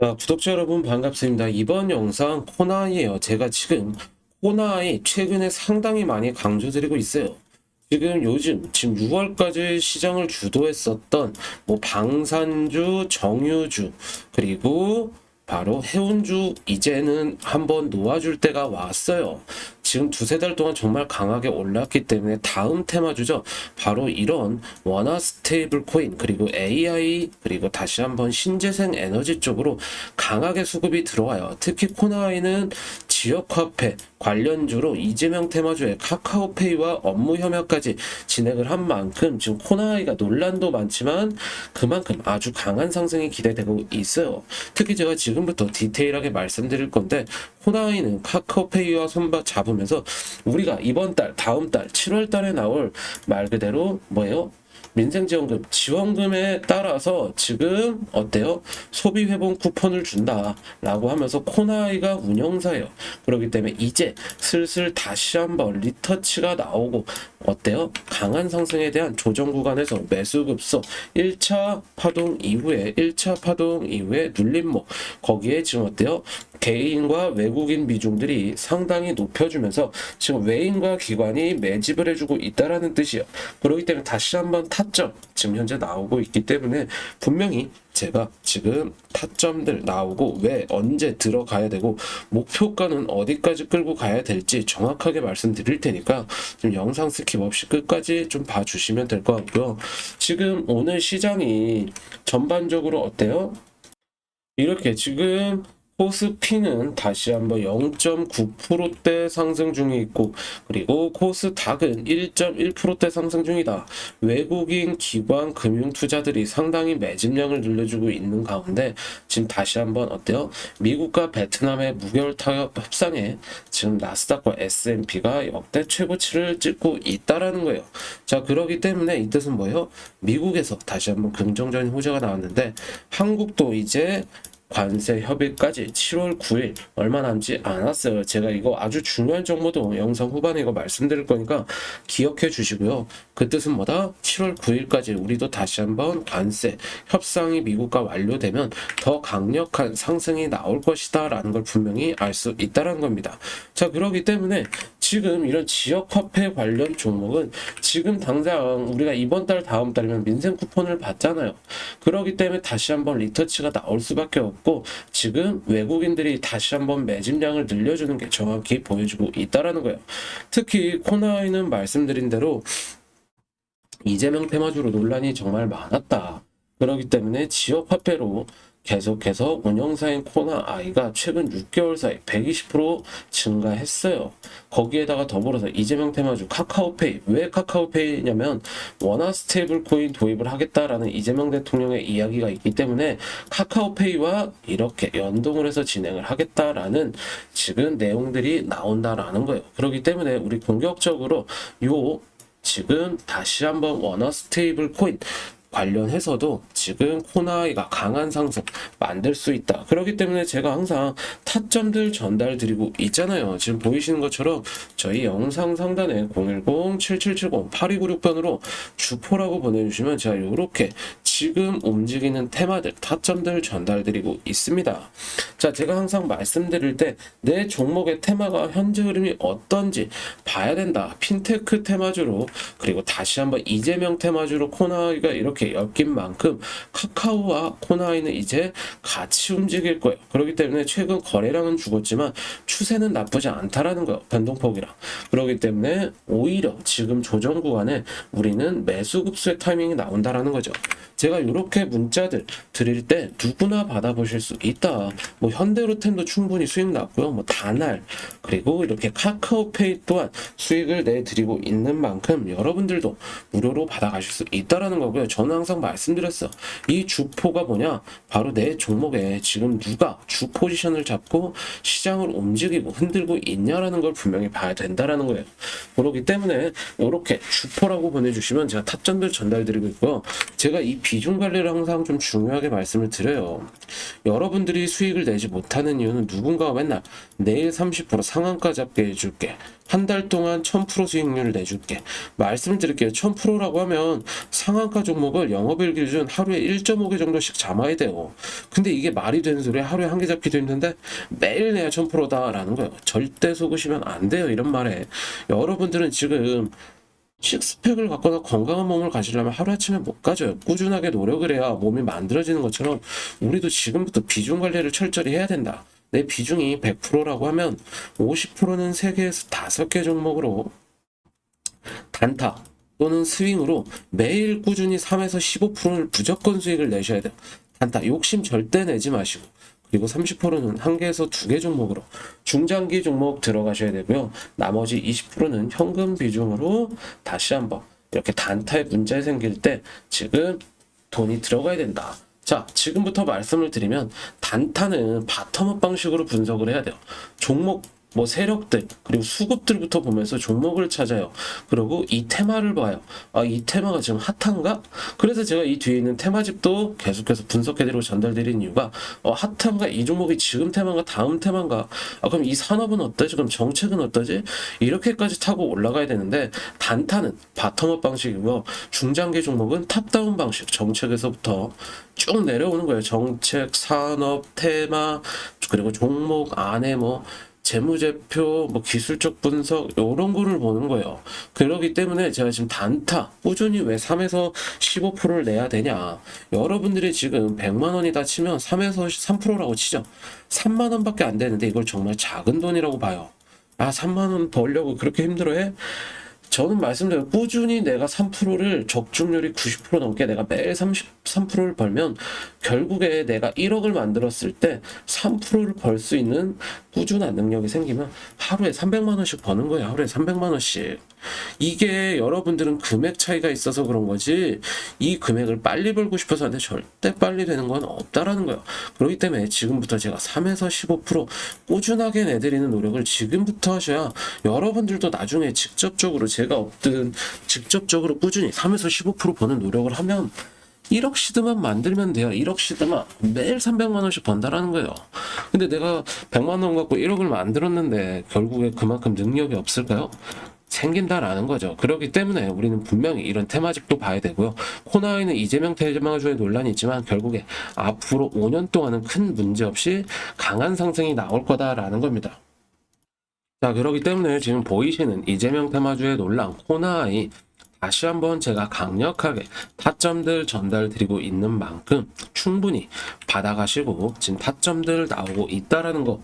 자, 구독자 여러분 반갑습니다. 이번 영상 코나이에요. 제가 지금 코나이 최근에 상당히 많이 강조드리고 있어요. 지금 요즘 지금 6월까지 시장을 주도했었던 뭐 방산주, 정유주 그리고 바로 해운주 이제는 한번 놓아줄 때가 왔어요. 지금 두세 달 동안 정말 강하게 올랐기 때문에 다음 테마주죠. 바로 이런 원화 스테이블 코인 그리고 AI 그리고 다시 한번 신재생 에너지 쪽으로 강하게 수급이 들어와요. 특히 코나이는 지역 화폐 관련주로 이재명 테마주의 카카오페이와 업무 협약까지 진행을 한 만큼 지금 코나이가 논란도 많지만 그만큼 아주 강한 상승이 기대되고 있어요. 특히 제가 지금부터 디테일하게 말씀드릴 건데 코나이는 카카오페이와 손바 잡으면서 우리가 이번 달, 다음 달, 7월 달에 나올 말 그대로 뭐예요? 민생지원금 지원금에 따라서 지금 어때요? 소비 회복 쿠폰을 준다라고 하면서 코나이가 운영사예요. 그렇기 때문에 이제 슬슬 다시 한번 리터치가 나오고 어때요? 강한 상승에 대한 조정 구간에서 매수 급소 1차 파동 이후에 1차 파동 이후에 눌림목 거기에 지금 어때요? 개인과 외국인 비중들이 상당히 높여주면서 지금 외인과 기관이 매집을 해주고 있다라는 뜻이에요. 그렇기 때문에 다시 한번 타점 지금 현재 나오고 있기 때문에 분명히 제가 지금 타점들 나오고 왜 언제 들어가야 되고 목표가는 어디까지 끌고 가야 될지 정확하게 말씀드릴 테니까 좀 영상 스킵 없이 끝까지 좀 봐주시면 될 것 같고요. 지금 오늘 시장이 전반적으로 어때요? 이렇게 지금 코스피는 다시 한번 0.9%대 상승 중에 있고 그리고 코스닥은 1.1%대 상승 중이다. 외국인 기관 금융 투자들이 상당히 매집량을 늘려주고 있는 가운데 지금 다시 한번 어때요? 미국과 베트남의 무결 타협 협상에 지금 나스닥과 S&P가 역대 최고치를 찍고 있다라는 거예요. 자, 그러기 때문에 이 뜻은 뭐예요? 미국에서 다시 한번 긍정적인 호재가 나왔는데 한국도 이제 관세 협의까지 7월 9일 얼마 남지 않았어요. 제가 이거 아주 중요한 정보도 영상 후반에 이거 말씀드릴 거니까 기억해 주시고요. 그 뜻은 뭐다? 7월 9일까지 우리도 다시 한번 관세 협상이 미국과 완료되면 더 강력한 상승이 나올 것이다 라는 걸 분명히 알 수 있다라는 겁니다. 자, 그러기 때문에 지금 이런 지역 화폐 관련 종목은 지금 당장 우리가 이번 달 다음 달이면 민생 쿠폰을 받잖아요. 그러기 때문에 다시 한번 리터치가 나올 수밖에 없고 지금 외국인들이 다시 한번 매집량을 늘려주는 게 정확히 보여주고 있다라는 거예요. 특히 코나이는 말씀드린 대로 이재명 테마주로 논란이 정말 많았다. 그렇기 때문에 지역 화폐로 계속해서 운영사인 코나 아이가 최근 6개월 사이 120% 증가했어요. 거기에다가 더불어서 이재명 테마주 카카오페이 왜 카카오페이냐면 원화 스테이블 코인 도입을 하겠다라는 이재명 대통령의 이야기가 있기 때문에 카카오페이와 이렇게 연동을 해서 진행을 하겠다라는 지금 내용들이 나온다라는 거예요. 그렇기 때문에 우리 공격적으로 요 지금 다시 한번 원화 스테이블 코인 관련해서도 지금 코나이가 강한 상승 만들 수 있다. 그렇기 때문에 제가 항상 타점들 전달 드리고 있잖아요. 지금 보이시는 것처럼 저희 영상 상단에 010-7770-8296번으로 주포라고 보내주시면 제가 이렇게 지금 움직이는 테마들, 타점들 전달드리고 있습니다. 자, 제가 항상 말씀드릴 때 내 종목의 테마가 현재 흐름이 어떤지 봐야 된다. 핀테크 테마주로 그리고 다시 한번 이재명 테마주로 코나이가 이렇게 엮인 만큼 카카오와 코나이는 이제 같이 움직일 거예요. 그렇기 때문에 최근 거래량은 죽었지만 추세는 나쁘지 않다라는 거예요. 변동폭이랑. 그렇기 때문에 오히려 지금 조정 구간에 우리는 매수 급수의 타이밍이 나온다라는 거죠. 제가 이렇게 문자들 드릴 때 누구나 받아보실 수 있다. 뭐 현대로템도 충분히 수익 났고요. 뭐 다날 그리고 이렇게 카카오페이 또한 수익을 내드리고 있는 만큼 여러분들도 무료로 받아가실 수 있다라는 거고요. 저는 항상 말씀드렸어. 이 주포가 뭐냐? 바로 내 종목에 지금 누가 주 포지션을 잡고 시장을 움직이고 흔들고 있냐라는 걸 분명히 봐야 된다라는 거예요. 그렇기 때문에 이렇게 주포라고 보내주시면 제가 타점들 전달드리고 있고요. 제가 이 비중 관리를 항상 좀 중요하게 말씀을 드려요. 여러분들이 수익을 내지 못하는 이유는 누군가가 맨날 내일 30% 상한가 잡게 해줄게. 한 달 동안 1000% 수익률을 내줄게. 말씀을 드릴게요. 1000%라고 하면 상한가 종목을 영업일 기준 하루에 1.5개 정도씩 잡아야 돼요. 근데 이게 말이 되는 소리야. 하루에 한 개 잡기도 힘든데 매일 내야 1000%다라는 거예요. 절대 속으시면 안 돼요. 이런 말에. 여러분들은 지금 식스팩을 갖거나 건강한 몸을 가지려면 하루아침에 못 가져요. 꾸준하게 노력을 해야 몸이 만들어지는 것처럼 우리도 지금부터 비중 관리를 철저히 해야 된다. 내 비중이 100%라고 하면 50%는 3개에서 5개 종목으로 단타 또는 스윙으로 매일 꾸준히 3에서 15%를 무조건 수익을 내셔야 돼요. 단타 욕심 절대 내지 마시고 그리고 30%는 한 개에서 두 개 종목으로 중장기 종목 들어가셔야 되고요. 나머지 20%는 현금 비중으로 다시 한번 이렇게 단타에 문제 생길 때 지금 돈이 들어가야 된다. 자, 지금부터 말씀을 드리면 단타는 바텀업 방식으로 분석을 해야 돼요. 종목 뭐 세력들 그리고 수급들부터 보면서 종목을 찾아요. 그리고 이 테마를 봐요. 아, 이 테마가 지금 핫한가? 그래서 제가 이 뒤에 있는 테마집도 계속해서 분석해드리고 전달드린 이유가 어, 핫한가? 이 종목이 지금 테마인가? 다음 테마인가? 아, 그럼 이 산업은 어떠지? 그럼 정책은 어떠지? 이렇게까지 타고 올라가야 되는데 단타는 바텀업 방식이고요. 중장기 종목은 탑다운 방식 정책에서부터 쭉 내려오는 거예요. 정책, 산업, 테마 그리고 종목 안에 뭐 재무제표, 뭐 기술적 분석 이런 거를 보는 거예요. 그러기 때문에 제가 지금 단타 꾸준히 왜 3에서 15%를 내야 되냐? 여러분들이 지금 100만 원이다 치면 3에서 3%라고 치죠. 3만 원밖에 안 되는데 이걸 정말 작은 돈이라고 봐요. 아, 3만 원 벌려고 그렇게 힘들어해? 저는 말씀드려요. 꾸준히 내가 3%를 적중률이 90% 넘게 내가 매일 33%를 벌면 결국에 내가 1억을 만들었을 때 3%를 벌 수 있는 꾸준한 능력이 생기면 하루에 300만 원씩 버는 거예요. 하루에 300만 원씩. 이게 여러분들은 금액 차이가 있어서 그런 거지 이 금액을 빨리 벌고 싶어서 하는데 절대 빨리 되는 건 없다라는 거예요. 그렇기 때문에 지금부터 제가 3에서 15% 꾸준하게 내드리는 노력을 지금부터 하셔야 여러분들도 나중에 직접적으로 제가 없든 직접적으로 꾸준히 3에서 15% 버는 노력을 하면 1억 시드만 만들면 돼요. 1억 시드만 매일 300만 원씩 번다라는 거예요. 근데 내가 100만 원 갖고 1억을 만들었는데 결국에 그만큼 능력이 없을까요? 생긴다라는 거죠. 그렇기 때문에 우리는 분명히 이런 테마집도 봐야 되고요. 코나이는 이재명 테마주의 논란이 있지만 결국에 앞으로 5년 동안은 큰 문제 없이 강한 상승이 나올 거다라는 겁니다. 자, 그렇기 때문에 지금 보이시는 이재명 테마주의 논란 코나이 다시 한번 제가 강력하게 타점들 전달드리고 있는 만큼 충분히 받아가시고 지금 타점들 나오고 있다라는 거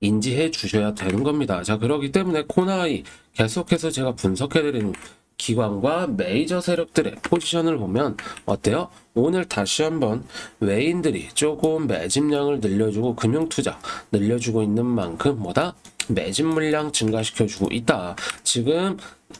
인지해 주셔야 되는 겁니다. 자, 그렇기 때문에 코나이 계속해서 제가 분석해드리는 기관과 메이저 세력들의 포지션을 보면 어때요? 오늘 다시 한번 외인들이 조금 매집량을 늘려주고 금융투자 늘려주고 있는 만큼 뭐다? 매집 물량 증가시켜주고 있다. 지금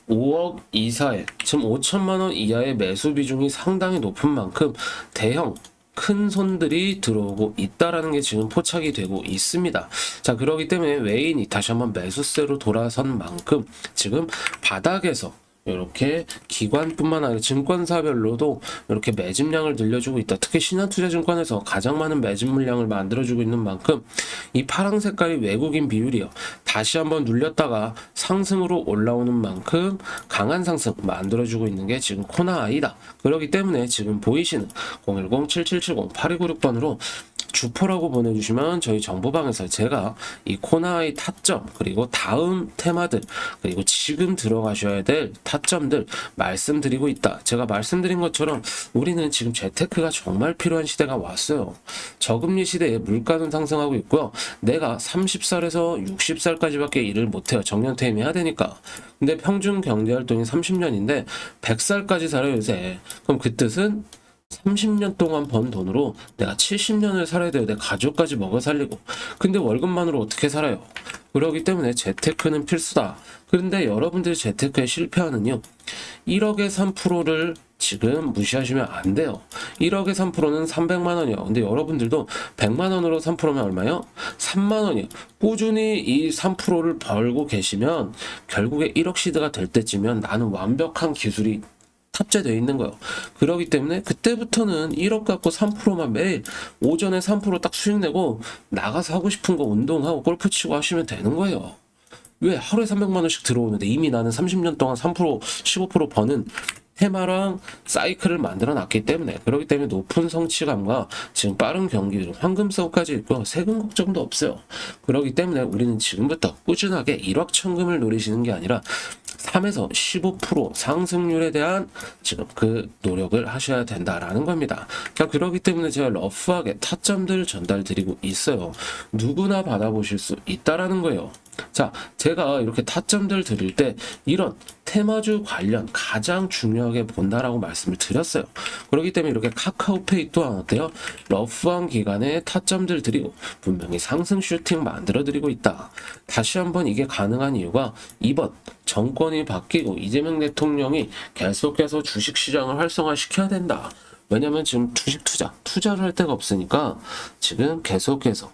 5억 이사에 지금 5천만 원 이하의 매수 비중이 상당히 높은 만큼 대형 큰 손들이 들어오고 있다라는 게 지금 포착이 되고 있습니다. 자, 그러기 때문에 외인이 다시 한번 매수세로 돌아선 만큼 지금 바닥에서 이렇게 기관뿐만 아니라 증권사별로도 이렇게 매집량을 늘려주고 있다. 특히 신한투자증권에서 가장 많은 매집 물량을 만들어주고 있는 만큼 이 파랑 색깔이 외국인 비율이요. 다시 한번 눌렸다가 상승으로 올라오는 만큼 강한 상승 만들어주고 있는 게 지금 코나아이다. 그렇기 때문에 지금 보이시는 010-7770-8296번으로 주포라고 보내주시면 저희 정보방에서 제가 이 코나의 타점 그리고 다음 테마들 그리고 지금 들어가셔야 될 타점들 말씀드리고 있다. 제가 말씀드린 것처럼 우리는 지금 재테크가 정말 필요한 시대가 왔어요. 저금리 시대에 물가는 상승하고 있고요. 내가 30살에서 60살까지밖에 일을 못해요. 정년퇴임 해야 되니까. 근데 평균 경제활동이 30년인데 100살까지 살아요 요새. 그럼 그 뜻은 30년 동안 번 돈으로 내가 70년을 살아야 돼요. 내 가족까지 먹어 살리고. 근데 월급만으로 어떻게 살아요? 그러기 때문에 재테크는 필수다. 그런데 여러분들이 재테크에 실패하는요. 1억의 3%를 지금 무시하시면 안 돼요. 1억의 3%는 300만 원이요. 근데 여러분들도 100만 원으로 3%면 얼마요? 3만 원이요. 꾸준히 이 3%를 벌고 계시면 결국에 1억 시드가 될 때쯤이면 나는 완벽한 기술이 탑재되어 있는 거예요. 그러기 때문에 그때부터는 1억 갖고 3%만 매일 오전에 3%딱 수익 내고 나가서 하고 싶은 거 운동하고 골프 치고 하시면 되는 거예요. 왜 하루에 300만 원씩 들어오는데 이미 나는 30년 동안 3% 15% 버는 테마랑 사이클을 만들어 놨기 때문에 그렇기 때문에 높은 성취감과 지금 빠른 경기로 황금성까지 있고 세금 걱정도 없어요. 그렇기 때문에 우리는 지금부터 꾸준하게 일확천금을 노리시는 게 아니라 3에서 15% 상승률에 대한 지금 그 노력을 하셔야 된다라는 겁니다. 자, 그렇기 때문에 제가 러프하게 타점들 전달 드리고 있어요. 누구나 받아보실 수 있다라는 거예요. 자, 제가 이렇게 타점들 드릴 때 이런 테마주 관련 가장 중요하게 본다라고 말씀을 드렸어요. 그렇기 때문에 이렇게 카카오페이 또한 어때요? 러프한 기간에 타점들 드리고 분명히 상승 슈팅 만들어 드리고 있다. 다시 한번 이게 가능한 이유가 이번 정권이 바뀌고 이재명 대통령이 계속해서 주식 시장을 활성화시켜야 된다. 왜냐면 지금 주식 투자, 투자를 할 데가 없으니까 지금 계속해서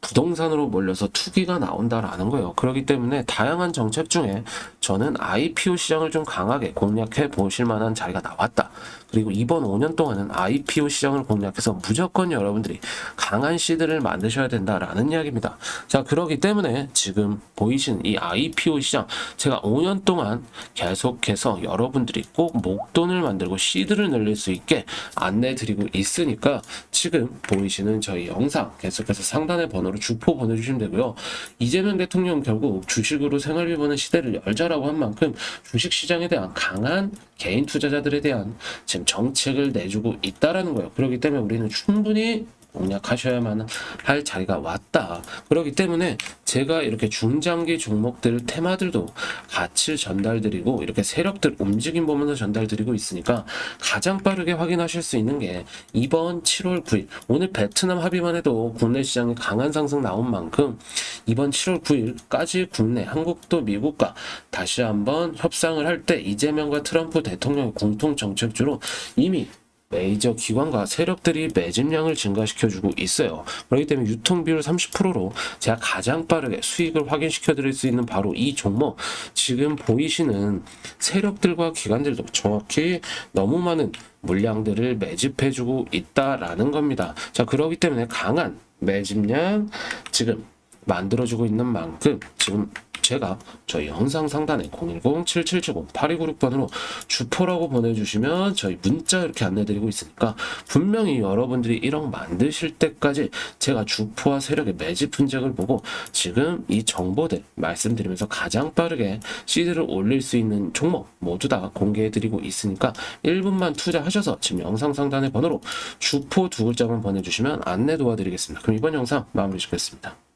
부동산으로 몰려서 투기가 나온다라는 거예요. 그렇기 때문에 다양한 정책 중에 저는 IPO 시장을 좀 강하게 공략해 보실 만한 자리가 나왔다. 그리고 이번 5년 동안은 IPO 시장을 공략해서 무조건 여러분들이 강한 시드를 만드셔야 된다라는 이야기입니다. 자, 그렇기 때문에 지금 보이시는 이 IPO 시장 제가 5년 동안 계속해서 여러분들이 꼭 목돈을 만들고 시드를 늘릴 수 있게 안내 드리고 있으니까 지금 보이시는 저희 영상 계속해서 상단의 번호 로 주포 보내주시면 되고요. 이재명 대통령 결국 주식으로 생활비 버는 시대를 열자라고 한 만큼 주식 시장에 대한 강한 개인 투자자들에 대한 지금 정책을 내주고 있다라는 거예요. 그렇기 때문에 우리는 충분히 공략하셔야만 할 자리가 왔다. 그렇기 때문에 제가 이렇게 중장기 종목들 테마들도 같이 전달드리고 이렇게 세력들 움직임 보면서 전달드리고 있으니까 가장 빠르게 확인하실 수 있는 게 이번 7월 9일 오늘 베트남 합의만 해도 국내 시장에 강한 상승 나온 만큼 이번 7월 9일까지 국내 한국도 미국과 다시 한번 협상을 할 때 이재명과 트럼프 대통령의 공통 정책주로 이미 메이저 기관과 세력들이 매집량을 증가시켜주고 있어요. 그렇기 때문에 유통 비율 30%로 제가 가장 빠르게 수익을 확인시켜 드릴 수 있는 바로 이 종목 지금 보이시는 세력들과 기관들도 정확히 너무 많은 물량들을 매집해주고 있다라는 겁니다. 자, 그렇기 때문에 강한 매집량 지금 만들어주고 있는 만큼 지금 제가 저희 영상 상단에 010-7770-8296번으로 주포라고 보내주시면 저희 문자 이렇게 안내드리고 있으니까 분명히 여러분들이 1억 만드실 때까지 제가 주포와 세력의 매집 흔적을 보고 지금 이 정보들 말씀드리면서 가장 빠르게 시드를 올릴 수 있는 종목 모두 다 공개해드리고 있으니까 1분만 투자하셔서 지금 영상 상단의 번호로 주포 두 글자만 보내주시면 안내 도와드리겠습니다. 그럼 이번 영상 마무리 짓겠습니다.